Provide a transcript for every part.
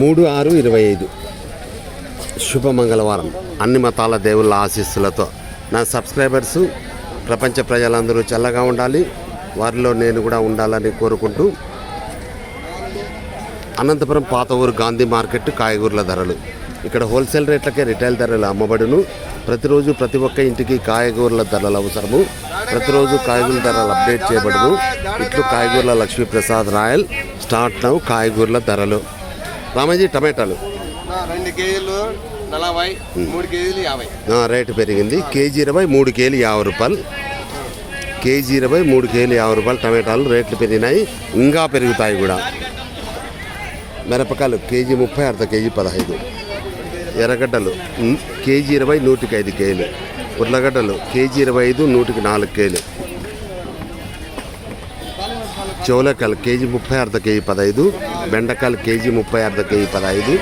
మూడు ఆరు ఇరవై ఐదు శుభ మంగళవారం అన్ని మతాల దేవుళ్ళ ఆశీస్సులతో నా సబ్స్క్రైబర్సు ప్రపంచ ప్రజలందరూ చల్లగా ఉండాలి వారిలో నేను కూడా ఉండాలని కోరుకుంటూ అనంతపురం పాత ఊరు గాంధీ మార్కెట్ కాయగూరల ధరలు ఇక్కడ హోల్సేల్ రేట్లకే రిటైల్ ధరలు అమ్మబడును ప్రతిరోజు ప్రతి ఒక్క ఇంటికి కాయగూరల ధరలు అవసరము ప్రతిరోజు కాయగూరల ధరలు అప్డేట్ చేయబడును ఇట్లు కాయగూరల లక్ష్మీప్రసాద్ రాయల్ స్టార్ట్ నవ్ కాయగూరల ధరలు రామజీ టమాటాలు రెండు కేజీలు నలభై మూడు కేజీలు యాభై రేటు పెరిగింది కేజీ ఇరవై మూడు కేజీలు యాభై రూపాయలు కేజీ ఇరవై మూడు కేజీలు యాభై రూపాయలు టమాటాలు రేట్లు పెరిగినాయి ఇంకా పెరుగుతాయి కూడా మిరపకాయలు కేజీ ముప్పై అర్ధ కేజీ పదహైదు ఎర్రగడ్డలు కేజీ ఇరవై నూటికి ఐదు కేలు ఉర్లగడ్డలు కేజీ ఇరవై ఐదు నూటికి నాలుగు కేలు చోలకాయలు కేజీ ముప్పై అర్ధ కేజీ పదహైదు బెండకాయలు కేజీ ముప్పై అర్ధ కేజీ పదహైదు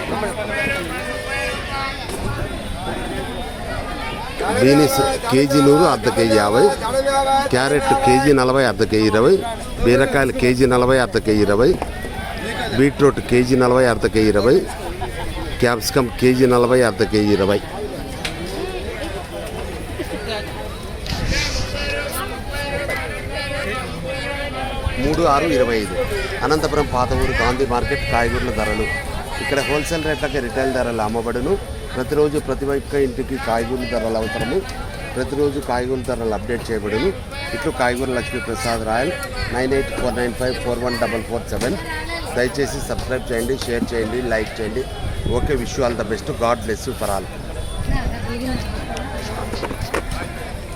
బీనీస్ కేజీ నూరు అర్ధ కేజీ యాభై క్యారెట్ కేజీ నలభై అర్ధ కేజీ ఇరవై బీరకాయలు కేజీ నలభై అర్ధ కేజీ ఇరవై బీట్రూట్ కేజీ నలభై అర్ధ కేజీ ఇరవై క్యాప్సికమ్ కేజీ నలభై అర్ధ కేజీ ఇరవై మూడు ఆరు ఇరవై ఐదు అనంతపురం పాత ఊరు గాంధీ మార్కెట్ కాయగూరల ధరలు ఇక్కడ హోల్సేల్ రేట్లకి రిటైల్ ధరలు అమ్మబడును ప్రతిరోజు ప్రతి ఒక్క ఇంటికి కాయగూరల ధరలు అవసరము ప్రతిరోజు కాయగూరల ధరలు అప్డేట్ చేయబడును ఇట్లు కాయగూర Lakshmi Prasad royal nine eight four nine five four one double four seven దయచేసి సబ్స్క్రైబ్ చేయండి షేర్ చేయండి లైక్ చేయండి Okay, wish you all the best. God bless you for all.